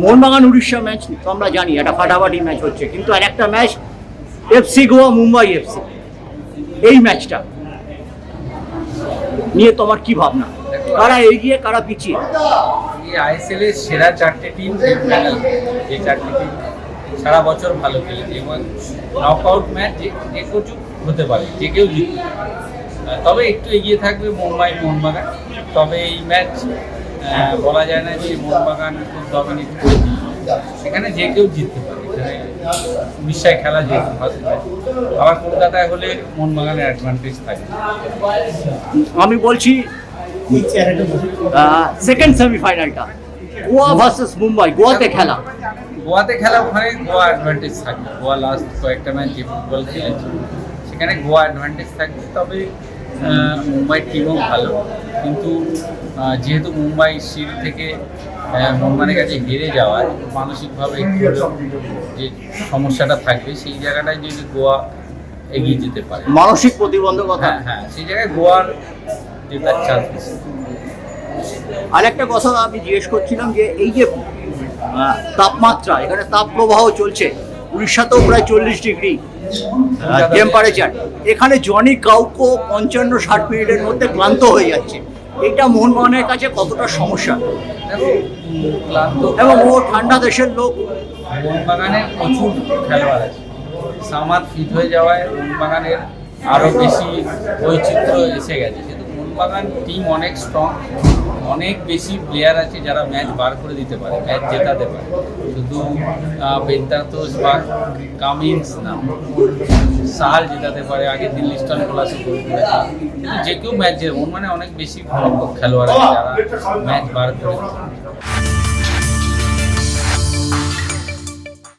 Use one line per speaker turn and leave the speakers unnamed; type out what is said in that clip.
Mohun Bagan Orissa match তো আমরা জানি একটা ফাটাফাটি ম্যাচ হচ্ছে। কিন্তু আর একটা match FC Goa Mumbai FC এই ম্যাচটা নিয়ে তোমার কি ভাবনা? কারা এগিয়ে কারা পিছিয়ে?
এই আইএসএল এর সেরা চারটে টিম যে চারটে টিম সারা বছর ভালো খেলেছে এবং নকআউট ম্যাচ যে কিছু হতে পারে যে কেউ জিতবে। তবে একটু এগিয়ে থাকবে মুম্বাই মোহনবাগান। তবে এই ম্যাচ বলা যায় না যে মোহনবাগান খুব ডমিনেট করে দিল। সেখানে যে কেউ জিততে পারে এখানে উড়িষ্যায় খেলা ম্যাচ আবার কলকাতায় হলে মোহনবাগানের অ্যাডভান্টেজ থাকে।
আমি বলছি সেকেন্ড সেমিফাইনালটা গোয়া ভার্সেস মুম্বাই গোয়াতে খেলা।
গোয়াতে খেলা ওখানে গোয়া অ্যাডভান্টেজ থাকবে গোয়া লাস্ট কয়েকটা ম্যাচ যে ফুটবল খেলেছে সেখানে গোয়া অ্যাডভান্টেজ থাকবে তবে মুম্বাই টিমও ভালো। কিন্তু যেহেতু মুম্বাই শিল থেকে মোহনবাগানের কাছে হেরে যাওয়ায় মানসিকভাবে যে সমস্যাটা থাকবে সেই জায়গাটায় যদি গোয়া এগিয়ে যেতে পারে।
মানসিক প্রতিবন্ধকতা।
হ্যাঁ হ্যাঁ সেই জায়গায় গোয়ার জেতার চান্স বেশি।
আর একটা কথা আমি জিজ্ঞেস করছিলাম যে এই যে তাপমাত্রা এখানে তাপ প্রবাহ চলছে উড়িষ্যাতেও প্রায় চল্লিশ ডিগ্রি টেম্পারেচার এখানে জনি কাউকো পঞ্চান্ন ষাট মিনিটের মধ্যে ক্লান্ত হয়ে যাচ্ছে। এটা মোহনবাগানের কাছে কতটা সমস্যা? এবং ও ঠান্ডা দেশের লোক।
মোহনবাগানের প্রচুর খেলোয়াড় আছে। সামাদ ফিট হয়ে যাওয়ায় মোহনবাগানের আরও বেশি বৈচিত্র্য এসে গেছে। মোহনবাগান টিম অনেক স্ট্রং অনেক বেশি প্লেয়ার আছে যারা ম্যাচ বার করে দিতে পারে ম্যাচ জেতাতে পারে শুধু বেদান্তোস বা কামিন্স না সাহাল জেতাতে পারে, আগে দিল্লি স্টার ক্লাসে যে কেউ ম্যাচ জেতে মানে অনেক বেশি খেলোয়াড় আছে যারা ম্যাচ বার করে দিতে পারে।